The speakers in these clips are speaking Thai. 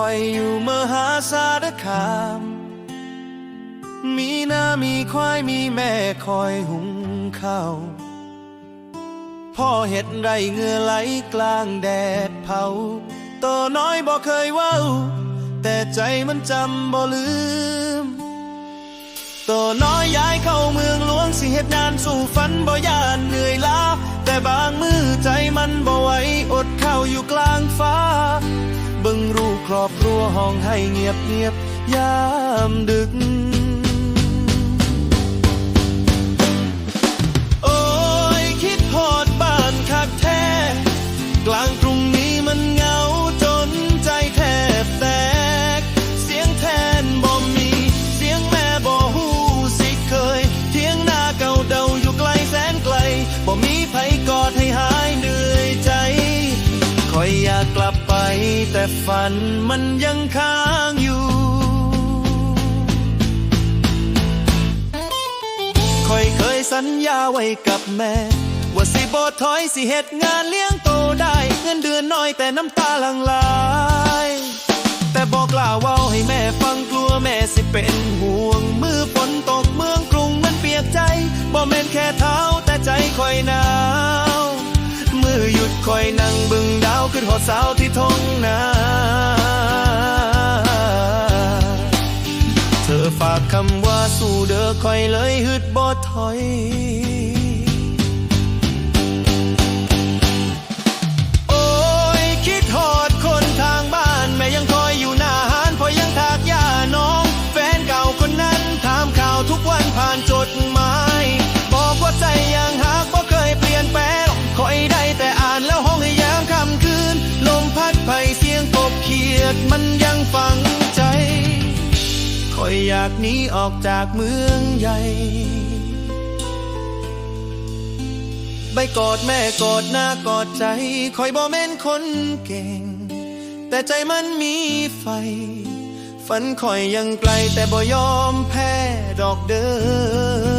คอยอยู่มหาสารคาม มีนามีควายมีแม่คอยหุงข้าว พ่อเห็ดไรเงื่อไหลกลางแดดเผาตัวน้อยบ่เคยว้าแต่ใจมันจำบ่ลืมตัวน้อยย้ายเข้าเมืองหลวงสิเหตุงานสู่ฝันบ่ยานเหนื่อยล้าแต่บางมือใจมันบ่ไหวอดข้าวอยู่กลางฟ้า บึงรูครอบครัวห้องให้เงียบเงียบยามดึก แต่ฝันมันยังค้างอยู่คอยเคยสัญญาไว้กับแม่ ว่าสิบ่ถอยสิเหตุงานเลี้ยงโตได้ เงินเดือนน้อยแต่น้ำตาหลังไหลแต่บอกล่าว้าให้แม่ฟังกลัวแม่สิเป็นห่วง มือฝนตกเมืองกรุงมันเปียกใจบ่แม่นแค่เท้าแต่ใจคอยหนาวมือหยุดคอยนั่งเบึ สาวที่ทงนาเธอฝากคำว่าสู้เด้อคอยเลยฮึดบ่ถอยโอ้ยคิดากหนีออกจากเมืองใหญ่ใบกอดแม่กอดหน้ากอดใจ คอยบ่แม่นคนเก่ง แต่ใจมันมีไฟ ฝันคอยยังไกลแต่บ่ยอมแพ้ดอกเด้อ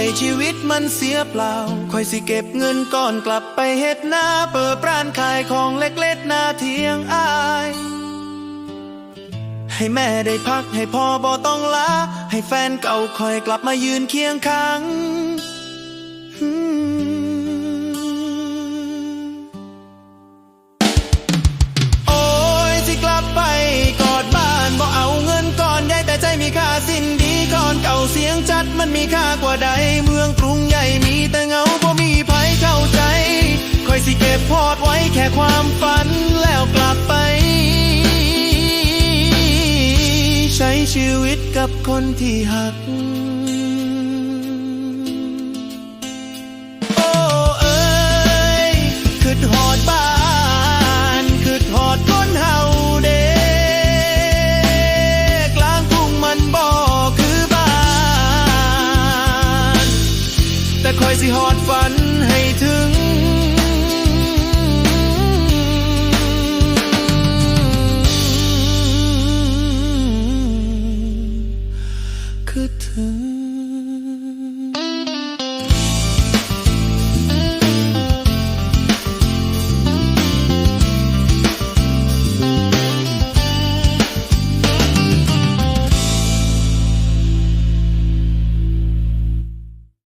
ให้ชีวิตมันเสียเปล่าคอยสิเก็บเงินก่อนกลับไปเฮ็ดหน้าเปิดร้านขายของเล็กๆหน้าเทียงอาย ให้แม่ได้พักให้พ่อบ่ต้องลาให้แฟนเก่าคอยกลับมายืนเคียงข้าง มันมีค่ากว่าใด เมืองกรุงใหญ่มีแต่เงาบ่มีไผเข้าใจคอยสิเก็บพอดไว้แค่ความฝันแล้วกลับไป ใช้ชีวิตกับคนที่หัก